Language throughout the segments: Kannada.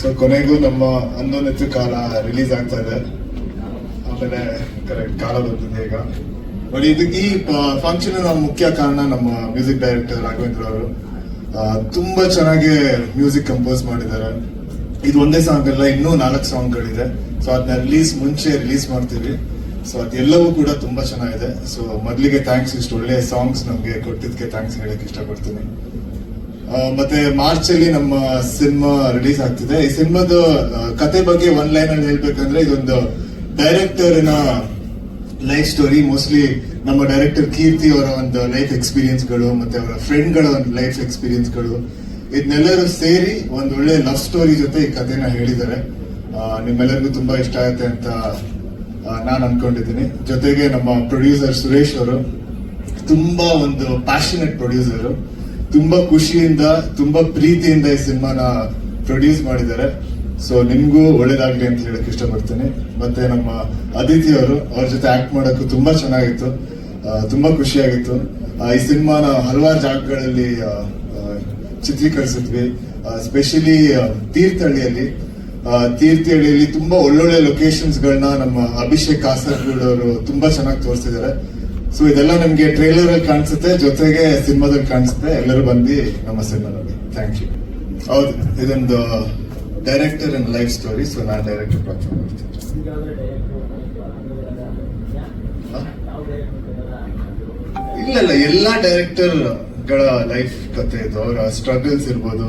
ಸೊ ಕೊನೆಗೂ ನಮ್ಮ ಹನ್ನೊಂದತ್ತು ಕಾಲ ರಿಲೀಸ್ ಆಗ್ತಾ ಇದೆ. ಆಮೇಲೆ ಕರೆಕ್ಟ್ ಕಾಲ ಬರ್ತಿದೆ ಈಗ. ನೋಡಿ ಇದಕ್ಕೆ ಈ ಫಂಕ್ಷನ್ ಮುಖ್ಯ ಕಾರಣ ನಮ್ಮ ಮ್ಯೂಸಿಕ್ ಡೈರೆಕ್ಟರ್ ರಾಘವೇಂದ್ರ ಅವರು. ತುಂಬಾ ಚೆನ್ನಾಗಿ ಮ್ಯೂಸಿಕ್ ಕಂಪೋಸ್ ಮಾಡಿದ್ದಾರೆ. ಇದು ಒಂದೇ ಸಾಂಗ್ ಅಲ್ಲ, ಇನ್ನೂ ನಾಲ್ಕು ಸಾಂಗ್ಗಳಿದೆ ಸೊ ಅದನ್ನ ರಿಲೀಸ್ ಮುಂಚೆ ರಿಲೀಸ್ ಮಾಡ್ತೀವಿ. ಸೊ ಅದೆಲ್ಲವೂ ಕೂಡ ತುಂಬಾ ಚೆನ್ನಾಗಿದೆ. ಸೊ ಮೊದಲಿಗೆ ಥ್ಯಾಂಕ್ಸ್ ಇಷ್ಟು ಒಳ್ಳೆ ಸಾಂಗ್ಸ್ ನಮಗೆ ಕೊಟ್ಟಿದ್ದಕ್ಕೆ ಥ್ಯಾಂಕ್ಸ್ ಹೇಳಕ್ ಇಷ್ಟಪಡ್ತೀನಿ. ಮತ್ತೆ ಮಾರ್ಚ್ ಅಲ್ಲಿ ನಮ್ಮ ಸಿನಿಮಾ ರಿಲೀಸ್ ಆಗ್ತಿದೆ. ಈ ಸಿನಿಮಾದ ಕತೆ ಬಗ್ಗೆ ಒನ್ ಲೈನ್ ಅಲ್ಲಿ ಹೇಳ್ಬೇಕಂದ್ರೆ ಇದೊಂದು ಡೈರೆಕ್ಟರ್ನ ಲೈಫ್ ಸ್ಟೋರಿ ಮೋಸ್ಟ್ಲಿ ನಮ್ಮ ಡೈರೆಕ್ಟರ್ ಕೀರ್ತಿ ಅವರ ಒಂದು ಲೈಫ್ ಎಕ್ಸ್ಪೀರಿಯನ್ಸ್ಗಳು ಮತ್ತೆ ಅವರ ಫ್ರೆಂಡ್ಗಳ ಒಂದು ಲೈಫ್ ಎಕ್ಸ್ಪೀರಿಯನ್ಸ್ಗಳು ಇದನ್ನೆಲ್ಲರೂ ಸೇರಿ ಒಂದು ಒಳ್ಳೆ ಲವ್ ಸ್ಟೋರಿ ಜೊತೆ ಈ ಕಥೆನ ಹೇಳಿದ್ದಾರೆ. ನಿಮ್ಮೆಲ್ಲರಿಗೂ ತುಂಬಾ ಇಷ್ಟ ಆಗುತ್ತೆ ಅಂತ ನಾನು ಅನ್ಕೊಂಡಿದ್ದೀನಿ. ಜೊತೆಗೆ ನಮ್ಮ ಪ್ರೊಡ್ಯೂಸರ್ ಸುರೇಶ್ ಅವರು, ತುಂಬಾ ಒಂದು ಪ್ಯಾಷನೆಟ್ ಪ್ರೊಡ್ಯೂಸರ್ ತುಂಬಾ ಖುಷಿಯಿಂದ, ತುಂಬಾ ಪ್ರೀತಿಯಿಂದ ಈ ಸಿನಿಮಾನ ಪ್ರೊಡ್ಯೂಸ್ ಮಾಡಿದ್ದಾರೆ. ಸೊ ನಿಮ್ಗೂ ಒಳ್ಳೇದಾಗ್ಲಿ ಅಂತ ಹೇಳಕ್ ಇಷ್ಟಪಡ್ತೀನಿ. ಮತ್ತೆ ನಮ್ಮ ಅದಿತಿ ಅವರು, ಅವ್ರ ಜೊತೆ ಆಕ್ಟ್ ಮಾಡೋಕ್ಕೂ ತುಂಬಾ ಚೆನ್ನಾಗಿತ್ತು. ತುಂಬಾ ಖುಷಿಯಾಗಿತ್ತು. ಈ ಸಿನಿಮಾನ ಹಲವಾರು ಜಾಗಗಳಲ್ಲಿ ಚಿತ್ರೀಕರಿಸಿದ್ವಿ. ಸ್ಪೆಷಲಿ ತೀರ್ಥಹಳ್ಳಿಯಲ್ಲಿ. ತೀರ್ಥಹಳ್ಳಿಯಲ್ಲಿ ತುಂಬಾ ಒಳ್ಳೊಳ್ಳೆ ಲೊಕೇಶನ್ಸ್ ಗಳನ್ನ ನಮ್ಮ ಅಭಿಷೇಕ್ ಕಾಸರಗೂಡ್ ಅವರು ತುಂಬಾ ಚೆನ್ನಾಗಿ ತೋರಿಸಿದ್ದಾರೆ. ಸೊ ಇದೆಲ್ಲ ನಮ್ಗೆ ಟ್ರೈಲರ್ ಅಲ್ಲಿ ಕಾಣಿಸುತ್ತೆ, ಜೊತೆಗೆ ಸಿನಿಮಾದಲ್ಲಿ ಕಾಣಿಸುತ್ತೆ. ಎಲ್ಲರೂ ಬಂದು ನಮ್ಮ ಸಿನಿಮಾದಲ್ಲಿ ಥ್ಯಾಂಕ್ ಯು ಹೌದು, ಇದೊಂದು director and life story so ನಾನು ಡೈರೆಕ್ಟರ್ ಪ್ರಾಜೆಕ್ಟ್ ಮಾಡ್ತೀನಿ? ಇಲ್ಲ ಇಲ್ಲ. ಎಲ್ಲ ಡೈರೆಕ್ಟರ್ಗಳ ಲೈಫ್ ಕತೆ ಇದು. ಅವರ ಸ್ಟ್ರಗಲ್ಸ್ ಇರ್ಬೋದು.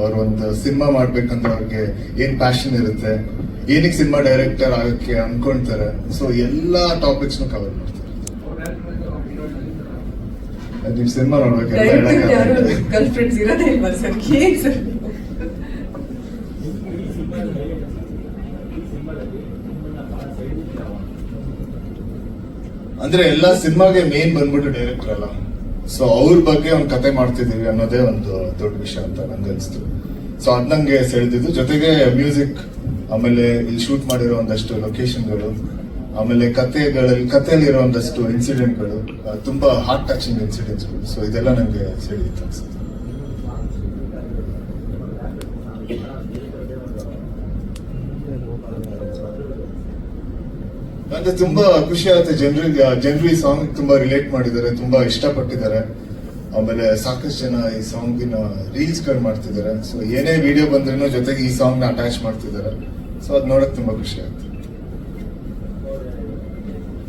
ಅವ್ರ ಒಂದು ಸಿನಿಮಾ ಮಾಡ್ಬೇಕಂದ್ರೆ ಅವ್ರಿಗೆ ಏನ್ ಪ್ಯಾಷನ್ ಇರುತ್ತೆ, ಏನಕ್ಕೆ ಸಿನಿಮಾ ಡೈರೆಕ್ಟರ್ ಆಗಕ್ಕೆ ಅನ್ಕೊಂತಾರೆ ಸೊ ಎಲ್ಲಾ ಟಾಪಿಕ್ಸ್ ಕವರ್ ಮಾಡ್ತಾರೆ ನೀವು ಸಿನಿಮಾ. ಗರ್ಲ್ ಫ್ರೆಂಡ್ಸ್ ಇರೋದೇ ಇಲ್ವಾ ಸರ್ ಏನ್ ಸರ್ ಅಂದ್ರೆ ಎಲ್ಲಾ ಸಿನಿಮಾಗೆ ಮೇನ್ ಬಂದ್ಬಿಟ್ಟು ಡೈರೆಕ್ಟರ್ ಅಲ್ಲ. ಸೊ ಅವ್ರ ಬಗ್ಗೆ ಒಂದು ಕತೆ ಮಾಡ್ತಿದೀವಿ ಅನ್ನೋದೇ ಒಂದು ದೊಡ್ಡ ವಿಷಯ ಅಂತ ನಂಗೆ ಅನಿಸ್ತು. ಸೊ ಅದ್ ನಂಗೆ ಸೆಳೆದಿದ್ದು. ಜೊತೆಗೆ ಮ್ಯೂಸಿಕ್ ಆಮೇಲೆ ಇಲ್ಲಿ ಶೂಟ್ ಮಾಡಿರೋ ಒಂದಷ್ಟು ಲೊಕೇಶನ್ಗಳು ಆಮೇಲೆ ಕತೆಗಳಲ್ಲಿ ಇರುವಂತಷ್ಟು ಇನ್ಸಿಡೆಂಟ್ ಇನ್ಸಿಡೆಂಟ್ಗಳು ತುಂಬಾ ಹಾರ್ಟ್ ಟಚಿಂಗ್ ಇನ್ಸಿಡೆಂಟ್ಸ್ಗಳು ಸೊ ಇದೆಲ್ಲ ನಂಗೆ ಸೆಳೆಯುತ್ತೆ ಅನ್ಸುತ್ತೆ. ಅಂದ್ರೆ ತುಂಬಾ ಖುಷಿ ಆಗುತ್ತೆ. ಜನರಿಗೆ ಜನರು ಈ ಸಾಂಗ್ ತುಂಬಾ ರಿಲೇಟ್ ಮಾಡಿದ್ದಾರೆ, ತುಂಬಾ ಇಷ್ಟಪಟ್ಟಿದ್ದಾರೆ. ಆಮೇಲೆ ಸಾಕಷ್ಟು ಜನ ಈ ಸಾಂಗಿನ ರೀಲ್ಸ್ಗಳು ಮಾಡ್ತಿದ್ದಾರೆ. ಸೊ ಏನೇ ವಿಡಿಯೋ ಬಂದ್ರೂ ಜೊತೆಗೆ ಈ ಸಾಂಗ್ನ ಅಟ್ಯಾಚ್ ಮಾಡ್ತಿದ್ದಾರೆ. ಸೊ ಅದ್ ನೋಡಕ್ ತುಂಬಾ ಖುಷಿ ಆಗುತ್ತೆ.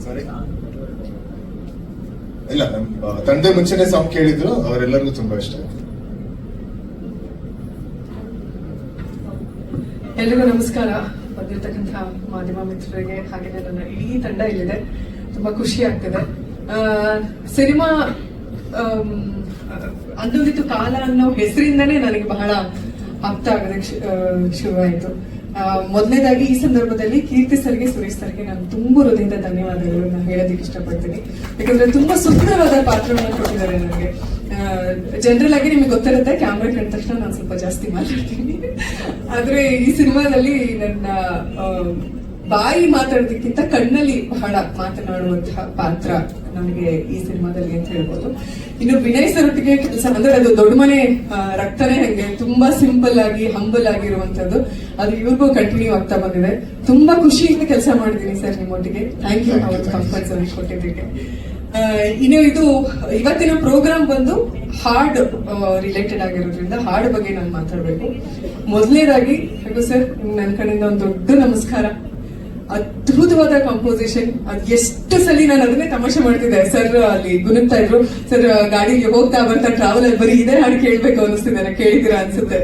ಸಾರಿ ಇಲ್ಲ ನಮ್ಮ ತಂದೆ ಮುಂಚೆನೆ ಸಾಂಗ್ ಕೇಳಿದ್ರು ಅವರೆಲ್ಲರಿಗೂ ತುಂಬಾ ಇಷ್ಟ. ಆಯ್ತು ಎಲ್ರಿಗೂ ನಮಸ್ಕಾರ. ಬಂದಿರತಕ್ಕಂತಹ ಮಾಧ್ಯಮ ಮಿತ್ರರಿಗೆ ಹಾಗೆ ನನ್ನ ಇಡೀ ತಂಡ ಇಲ್ಲಿದೆ. ತುಂಬಾ ಖುಷಿ ಆಗ್ತಿದೆ. ಆ, ಸಿನಿಮಾ ಅಂದೋದಿತ್ತು ಕಾಲ ಅನ್ನೋ ಹೆಸರಿಂದನೇ ನನಗೆ ಬಹಳ ಅರ್ಥ ಆಗದೆ ಶು- ಆ, ಶುರುವಾಯಿತು. ಮೊದಲನೇದಾಗಿ ಈ ಸಂದರ್ಭದಲ್ಲಿ ಕೀರ್ತಿ ಸರ್ಗೆ, ಸುರೇಶ್ ಸರ್ಗೆ ನಾನು ತುಂಬ ಹೃದಯದಿಂದ ಧನ್ಯವಾದಗಳನ್ನ ಹೇಳೋದಕ್ಕೆ ಇಷ್ಟಪಡ್ತೀನಿ. ಯಾಕಂದ್ರೆ ತುಂಬಾ ಸುಂದರವಾದ ಪಾತ್ರವನ್ನು ಕೊಟ್ಟಿದ್ದಾರೆ ನನಗೆ. ಜನರಲ್ ಆಗಿ ನಿಮ್ಗೆ ಗೊತ್ತಿರುತ್ತೆ ಕ್ಯಾಮ್ರಾ ಕಂಡ ತಕ್ಷಣ ನಾನು ಸ್ವಲ್ಪ ಜಾಸ್ತಿ ಮಾತಾಡ್ತೀನಿ. ಆದ್ರೆ ಈ ಸಿನಿಮಾದಲ್ಲಿ ನನ್ನ ಬಾಯಿ ಮಾತಾಡೋದಕ್ಕಿಂತ ಕಣ್ಣಲ್ಲಿ ಬಹಳ ಮಾತನಾಡುವಂತಹ ಪಾತ್ರ ನನಗೆ ಈ ಸಿನಿಮಾದಲ್ಲಿ ಅಂತ ಹೇಳ್ಬೋದು. ಇನ್ನು ವಿನಯ್ ಸರೊಟ್ಟಿಗೆ ಕೆಲಸ ಅಂದ್ರೆ ಅದು ದೊಡ್ಡ ಮನೆ ರಕ್ತನೇ ಹಂಗೆ. ತುಂಬಾ ಸಿಂಪಲ್ ಆಗಿ ಹಂಬಲ್ ಆಗಿರುವಂತದ್ದು ಅದು ಇವ್ರಿಗೂ ಕಂಟಿನ್ಯೂ ಆಗ್ತಾ ಬಂದಿದೆ. ತುಂಬಾ ಖುಷಿಯಿಂದ ಕೆಲಸ ಮಾಡಿದೀನಿ ಸರ್ ನಿಮ್ಮೊಟ್ಟಿಗೆ. ಥ್ಯಾಂಕ್ ಯು ಅವ್ರ ಝೋನ್ ಕೊಟ್ಟಿದ್ದಕ್ಕೆ. ಆ, ಇನ್ನು ಇದು ಇವತ್ತಿನ ಪ್ರೋಗ್ರಾಮ್ ಬಂದು ಹಾಡ್ ರಿಲೇಟೆಡ್ ಆಗಿರೋದ್ರಿಂದ ಹಾಡ್ ಬಗ್ಗೆ ನಾನು ಮಾತಾಡಬೇಕು. ಮೊದಲನೇದಾಗಿ ಹೇಗೂ ಸರ್ ನನ್ನ ಕಡೆಯಿಂದ ಒಂದು ದೊಡ್ಡ ನಮಸ್ಕಾರ. ಅದ್ಭುತವಾದ ಕಂಪೋಸಿಷನ್ ಅದ್ ಎಷ್ಟು ಸಲ ನಾನು ಅದನ್ನೇ ತಮಾಷೆ ಮಾಡ್ತಿದ್ದೆ. ಸರ್ ಅಲ್ಲಿ ಗುನುಗ್ತಾ ಇದ್ರು. ಸರ್ ಗಾಡಿಗೆ ಹೋಗ್ತಾ ಬರ್ತಾ ಟ್ರಾವೆಲ್ ಅಲ್ಲಿ ಬರೀ ಇದೇ ಹಾಡು ಕೇಳ್ಬೇಕು ಅನಿಸ್ತಿದೆ ನಾನು ಕೇಳಿದಿರಾ ಅನ್ಸುತ್ತೆ.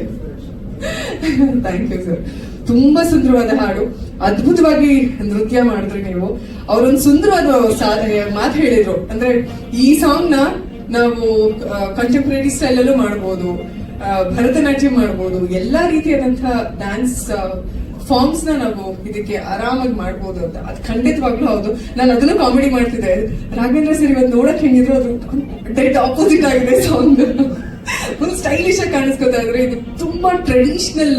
ಥ್ಯಾಂಕ್ ಯು ಸರ್ ತುಂಬಾ ಸುಂದರವಾದ ಹಾಡು. ಅದ್ಭುತವಾಗಿ ನೃತ್ಯ ಮಾಡಿದ್ರಿ ನೀವು. ಅವರೊಂದು ಸುಂದರವಾದ ಸಾಧನೆ, ಮಾತು ಹೇಳಿದ್ರು. ಅಂದ್ರೆ ಈ ಸಾಂಗ್ನ ನಾವು ಕಂಟೆಂಪ್ರರಿ ಸ್ಟೈಲ್ ಅಲ್ಲೂ ಮಾಡ್ಬೋದು. ಭರತನಾಟ್ಯ ಮಾಡ್ಬೋದು. ಎಲ್ಲಾ ರೀತಿಯಾದಂತಹ ಡ್ಯಾನ್ಸ್ ಫಾರ್ಮ್ಸ್ನ ನಾವು ಇದಕ್ಕೆ ಆರಾಮಾಗಿ ಮಾಡ್ಬೋದು ಅಂತ. ಅದು ಖಂಡಿತವಾಗ್ಲೂ ಹೌದು. ನಾನು ಅದನ್ನು ಕಾಮಿಡಿ ಮಾಡ್ತಿದ್ದೆ. ರಾಘವೇಂದ್ರ ಸರ್ ಇವತ್ತು ನೋಡಕ್ ಹೆಂಗಿದ್ರು ಅದು ಡೈರೆಕ್ಟ್ ಆಪೋಸಿಟ್ ಆಗಿದೆ ಸಾಂಗ್ ಒಂದು ಸ್ಟೈಲಿಶ್ ಆಗಿ ಕಾಣಿಸ್ಕೊತಾ ಇದ್ರೆ. ಇದು ತುಂಬಾ ಟ್ರೆಡಿಷನಲ್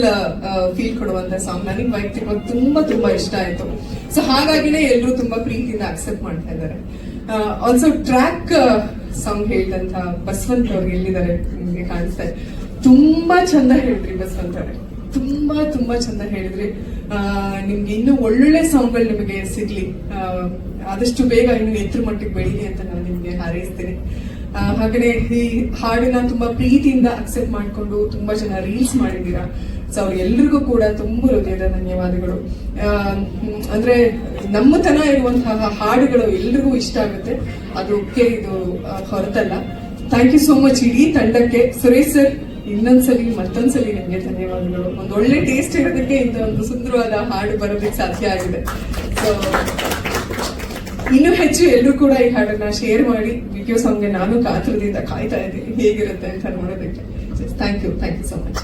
ಫೀಲ್ ಕೊಡುವಂತ ಸಾಂಗ್ ನನಗೆ ವೈಯಕ್ತಿಕವಾಗಿ ತುಂಬಾ ತುಂಬಾ ಇಷ್ಟ ಆಯ್ತು. ಸೊ ಹಾಗಾಗಿನೇ ಎಲ್ಲರೂ ತುಂಬಾ ಪ್ರೀತಿಯಿಂದ ಅಕ್ಸೆಪ್ಟ್ ಮಾಡ್ತಾ ಇದ್ದಾರೆ. ಆಲ್ಸೋ ಟ್ರ್ಯಾಕ್ ಸಾಂಗ್ ಹೇಳಿದಂತ ಬಸವಂತ ಅವ್ರು ಎಲ್ಲಿದ್ದಾರೆ? ನಿಮ್ಗೆ ಕಾಣಿಸ್ತಾ ಇದೆ. ತುಂಬಾ ಚಂದ ಹೇಳ್ರಿ ಬಸವಂತ್ ಅವರೇ. ತುಂಬಾ ತುಂಬಾ ಚಂದ ಹೇಳಿದ್ರಿ. ನಿಮ್ಗೆ ಇನ್ನೂ ಒಳ್ಳೊಳ್ಳೆ ಸಾಂಗ್ಗಳು ನಿಮಗೆ ಸಿಗ್ಲಿ. ಆದಷ್ಟು ಬೇಗ ಇನ್ನು ಎತ್ತರ ಮಟ್ಟಿಗೆ ಬೆಳೀಲಿ ಅಂತ ನಾನು ನಿಮ್ಗೆ ಹಾರೈಸ್ತೇನೆ. ಹಾಗೆ ಈ ಹಾಡಿನ ತುಂಬಾ ಪ್ರೀತಿಯಿಂದ ಅಕ್ಸೆಪ್ಟ್ ಮಾಡ್ಕೊಂಡು ತುಂಬಾ ಜನ ರೀಲ್ಸ್ ಮಾಡಿದ್ದೀರಾ. ಸೊ ಎಲ್ರಿಗೂ ಕೂಡ ತುಂಬ ಹೃದಯದ ಧನ್ಯವಾದಗಳು. ಅಂದ್ರೆ ನಮ್ಮತನ ಇರುವಂತಹ ಹಾಡುಗಳು ಎಲ್ರಿಗೂ ಇಷ್ಟ ಆಗುತ್ತೆ. ಅದು ಇದು ಹೊರತಲ್ಲ. ಥ್ಯಾಂಕ್ ಯು ಸೋ ಮಚ್ ಇಡೀ ತಂಡಕ್ಕೆ. ಸುರೇಶ್ ಸರ್ ಇನ್ನೊಂದ್ಸಲಿ, ಮತ್ತೊಂದ್ಸಲಿ ನಿಮಗೆ ಧನ್ಯವಾದಗಳು. ಒಂದು ಒಳ್ಳೆ ಟೇಸ್ಟ್ ಇರೋದಕ್ಕೆ ಇಂಥ ಒಂದು ಸುಂದರವಾದ ಹಾಡು ಬರೋದಕ್ಕೆ ಸಾಧ್ಯ ಆಗಿದೆ. ಸೊ ಇನ್ನೂ ಹೆಚ್ಚು ಎಲ್ಲರೂ ಕೂಡ ಈ ಹಾಡನ್ನ ಶೇರ್ ಮಾಡಿ ವಿಡಿಯೋ ಸಾಂಗ್ಗೆ ನಾನು ಕಾತುರದಿಂದ ಕಾಯ್ತಾ ಇದ್ದೀನಿ. ಹೇಗಿರುತ್ತೆ ಅಂತ ನೋಡೋದಕ್ಕೆ. Thank you thank you so much